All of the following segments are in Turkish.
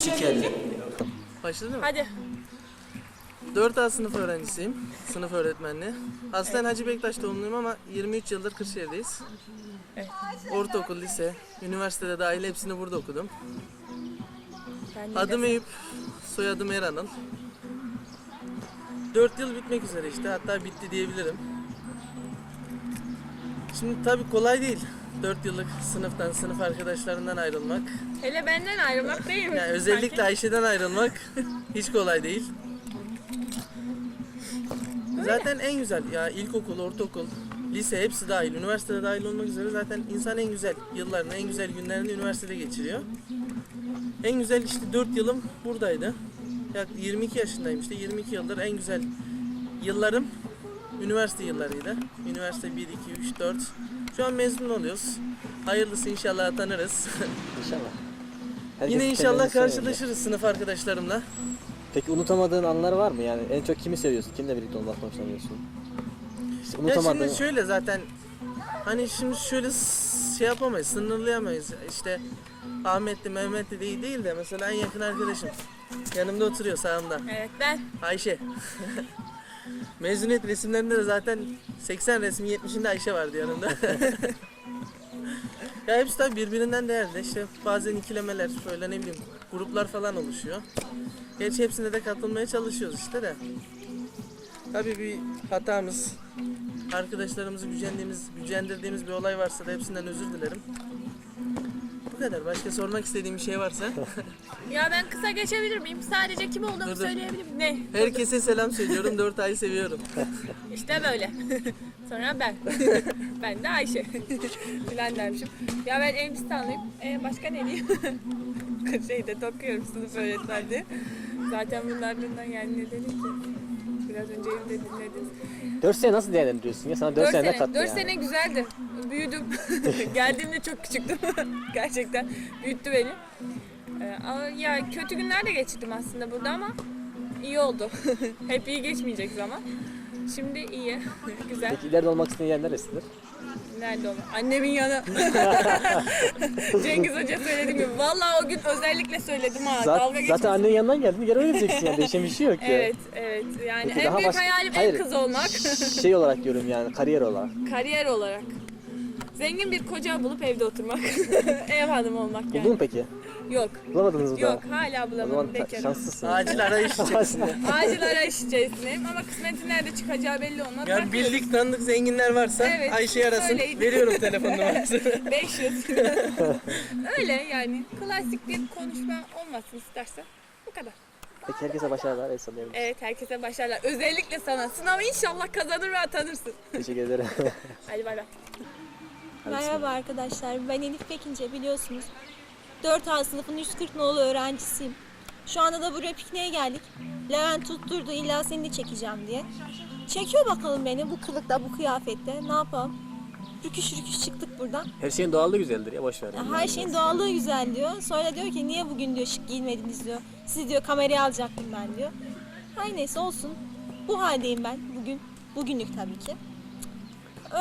Şekerli. Başladı mı? Hadi. 4A sınıf öğrencisiyim. Sınıf öğretmenliği. Aslen Hacı Bektaş doğumluyum ama 23 yıldır Kırşehir'deyiz. Evet. Ortaokul, lise, üniversitede dahil hepsini burada okudum. Adım Eyüp, soyadım Eranıl. 4 yıl bitmek üzere işte hatta bitti diyebilirim. Şimdi tabii kolay değil. 4 yıllık sınıftan, sınıf arkadaşlarından ayrılmak. Hele benden ayrılmak değil mi? Yani özellikle Ayşe'den ayrılmak hiç kolay değil. Zaten en güzel ya ilkokul, ortaokul, lise hepsi dahil, üniversitede dahil olmak üzere zaten insan en güzel yıllarını, en güzel günlerini üniversitede geçiriyor. En güzel işte 4 yılım buradaydı. Ya 22 yaşındayım işte 22 yıldır en güzel yıllarım üniversite yıllarıydı. Üniversite 1, 2, 3, 4. Şu an mezun oluyoruz. Hayırlısı inşallah atanırız. İnşallah. Herkes Yine inşallah öyle. karşılaşırız sınıf arkadaşlarımla. Peki unutamadığın anlar var mı? Yani en çok kimi seviyorsun? Kimle birlikte olmaktan hoşlanıyorsun? İşte Ya unutamadığın... şimdi şöyle zaten hani şimdi şöyle s- şey yapamayız, sınırlayamayız. İşte Ahmetli, Mehmetli değil değil de mesela en yakın arkadaşım. Yanımda oturuyor sağımda. Evet ben. Ayşe. Mezuniyet resimlerinde de zaten 80 resim 70'inde Ayşe vardı yanımda. ya hepsi tabii birbirinden değerli. İşte bazen ikilemeler, böyle ne bileyim gruplar falan oluşuyor. Gerçi hepsine de katılmaya çalışıyoruz işte de. Tabii bir hatamız, arkadaşlarımızı gücendiğimiz, gücendirdiğimiz bir olay varsa da hepsinden özür dilerim. Kadar. Başka sormak istediğim bir şey varsa. Ya ben kısa geçebilir miyim? Sadece kim olduğumu Dur, dur. söyleyebilir miyim? Ne? Herkese selam söylüyorum. 4 ayı seviyorum. İşte böyle. Sonra ben. ben de Ayşe. Filan dermişim. Ya ben Elbistanlıyım. Ee, başka ne diyeyim? Şeyde okuyorum sınıf öğretmenliği. Zaten bunlardan yani ne dedim ki? Biraz önce evde dinlediniz. 4 sene nasıl değerlendiriyorsun ya? Sana 4, 4 sene, ne sene, kattı 4 yani? sene güzeldi. Büyüdüm. Geldiğimde çok küçüktüm. Gerçekten büyüttü beni. Ee, ama ya kötü günler de geçirdim aslında burada ama iyi oldu. Hep iyi geçmeyecek zaman. Şimdi iyi. Güzel. Peki ileride olmak istediğin yer neresidir? Nerede o? Annemin yanı. Cengiz Hoca söyledi mi? Vallahi o gün özellikle söyledim ha. Zaten, Dalga geçmesin. zaten annenin yanından geldin. Geri öyle diyeceksin yani. Değişen bir şey yok ya. Evet, evet. Yani Peki en büyük baş- hayalim Hayır. ev kızı olmak. Şey olarak diyorum yani kariyer olarak. Kariyer olarak. Zengin bir koca bulup evde oturmak. Ev hanımı olmak yani. Buldun mu peki? Yok. Bulamadınız mı Yok daha? hala O zaman bulamadım. ta- Bekarım. şanslısın. Acil arayış içerisinde. Acil arayış içerisindeyim ama kısmetin nerede çıkacağı belli olmaz. Yani Bakıyoruz. bildik tanıdık zenginler varsa Evet, Ayşe'yi arasın. söyleyin. Veriyorum telefon numarasını. 500. Öyle yani klasik bir konuşma olmasın istersen. Bu kadar. Peki herkese başarılar. El sallayalım. Evet herkese başarılar. Özellikle sana. Sınavı inşallah kazanır ve atanırsın. Teşekkür ederim. Hadi bay bay. Merhaba arkadaşlar, ben Elif Pekince biliyorsunuz. 4A sınıfın 140 nolu öğrencisiyim. Şu anda da buraya pikniğe geldik. Levent tutturdu illa seni de çekeceğim diye. Çekiyor bakalım beni bu kılıkta, bu kıyafette. Ne yapalım? Rüküş rüküş çıktık buradan. Her şeyin doğallığı güzeldir ya boş ver. Her şeyin doğallığı güzel diyor. Sonra diyor ki niye bugün diyor şık giyinmediniz diyor. Sizi diyor kameraya alacaktım ben diyor. Her neyse olsun. Bu haldeyim ben bugün. Bugünlük tabii ki.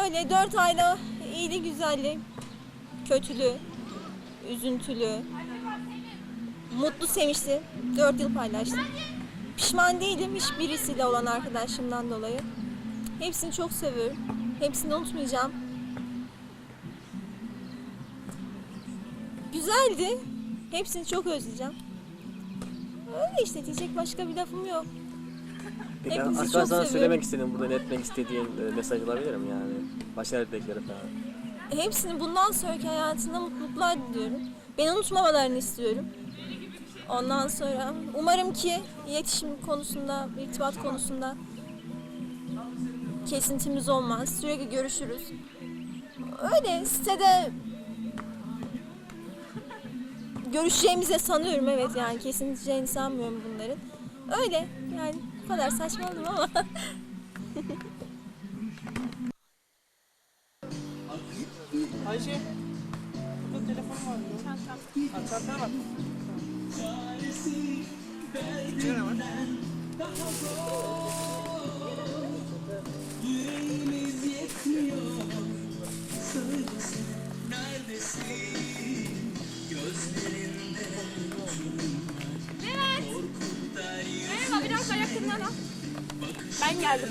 Öyle dört ayla iyili güzelli, kötülü, üzüntülü, mutlu sevinçli dört yıl paylaştım. Pişman değilim hiçbirisiyle olan arkadaşımdan dolayı. Hepsini çok seviyorum. Hepsini unutmayacağım. Güzeldi. Hepsini çok özleyeceğim. Öyle işte diyecek başka bir lafım yok. Peki Hepinizi çok arkadaşlar sana seviyorum. söylemek istediğin, buradan etmek istediğin e, mesaj olabilir mi yani? Başarı dilekleri falan. Hepsini bundan sonraki hayatında mutluluklar diliyorum. Beni unutmamalarını istiyorum. Ondan sonra umarım ki iletişim konusunda, irtibat konusunda kesintimiz olmaz. Sürekli görüşürüz. Öyle sitede görüşeceğimize sanıyorum evet yani kesinleşeceğini sanmıyorum bunların. Öyle yani bu kadar saçmaladım ama Ayşe. Burada telefonum var. Çantam. Ha, çantaya bak. Var. Yüreğimiz yakından al. Ben geldim.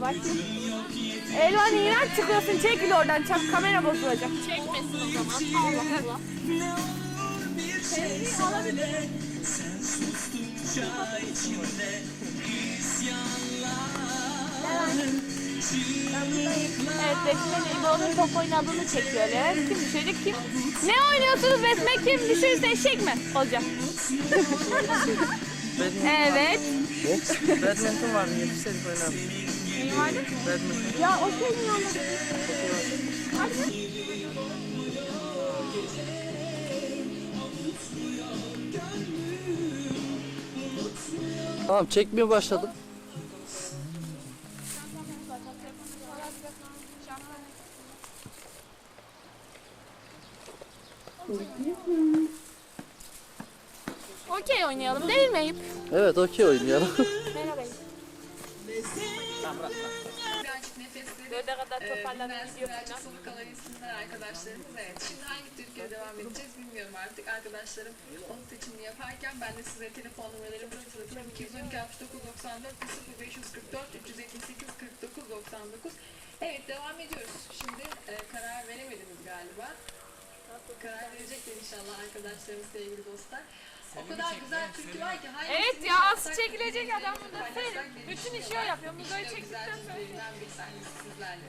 Bakayım. Elvan iğrenç çıkıyorsun. Çekil oradan. Çap kamera bozulacak. Çekmesin o zaman. Allah Allah. Seni alabilir. Evet Besme İbo'nun top oynadığını çekiyor Levent. Kim düşecek kim? Ne oynuyorsunuz Besme kim düşürse eşek mi olacak? Evet. Badminton var mı? Yetişseydik oynardık. Neyi vardı? Badminton. Ya o şey mi oldu? Tamam çekmeye başladım. Okey oynayalım değil mi Eyüp? Evet okey oynayalım. Merhaba Eyüp. Dörde kadar toparlanan video falan. Soluk alan isimler arkadaşlarımız. Evet. Şimdi hangi Türkiye'ye devam edeceğiz bilmiyorum artık. Arkadaşlarım onun seçimini yaparken ben de size telefon numaralarımı hatırlatayım. 212 69 94 0544 378 49 99. Evet devam ediyoruz. Şimdi e, karar veremediniz galiba. Karar verecekler inşallah arkadaşlarım sevgili dostlar. O kadar güzel türkü var ki hangisini Evet ya az çekilecek adam burada. diye bütün işi o yapıyor. Güzel çektikten sonra. bir tanesi sizlerle.